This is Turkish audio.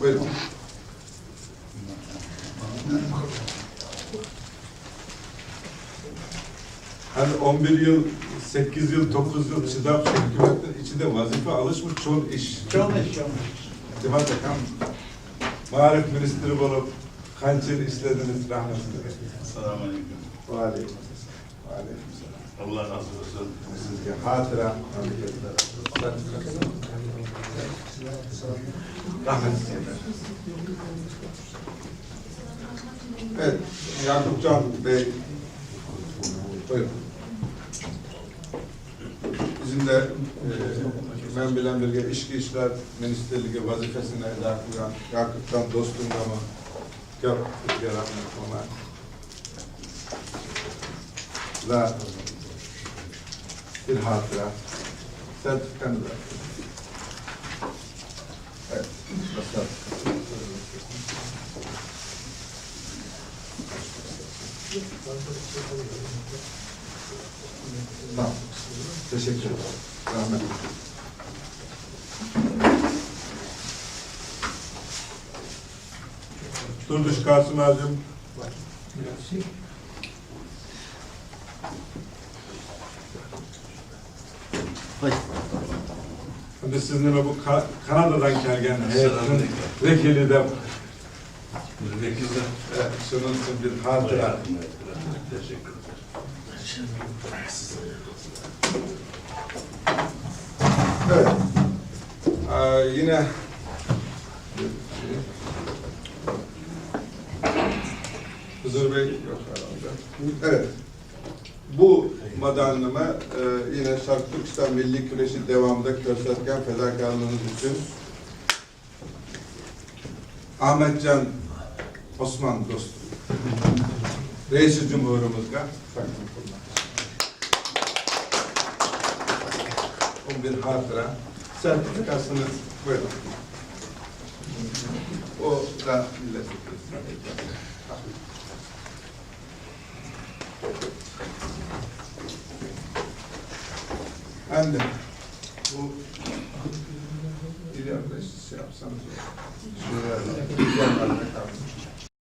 Buyurun. Hani 11 yıl, 8 yıl, 9 yıl çırak hükümetin içinde vazife alışmış çok iş. Çok iş, çok iş. Demek bakan Marif Ministri olup kaç yıl işlediniz rahmetli. Selamun Aleyküm. Ve aleyküm selam. Allah razı olsun. Sizge hatıra. Rahmetli. Evet, Yakupcan Bey. Buyurun. Bizim de e, ben bilen bilge İçki İşler Ministerliği vazifesine eda kılan Yakupcan dostum da mı? Çok Türkiye rahmet ona. La bir hatıra. Sertifikanı da. Evet. Basar. Tamam. Teşekkür ederim. Rahmet. Durduş Kasım Azim. Hadi sizinle bu Ka- Kanada'dan gelgen heyetin vekili de Vekilde. evet, şunun bir hatıra. Teşekkür ederim. Evet. Ee, yine Hızır Bey yok herhalde. Evet. Bu madalyamı e, yine Şark Türkistan Milli Güreşi devamında gösterken fedakarlığınız için Ahmetcan Osman dostum. Reis-i Cumhurumuzga takdim kılmak. O bir hatıra. Sertifikasını buyurun. O da milletvekili. Hem de bu bir yerde şey yapsanız da bir.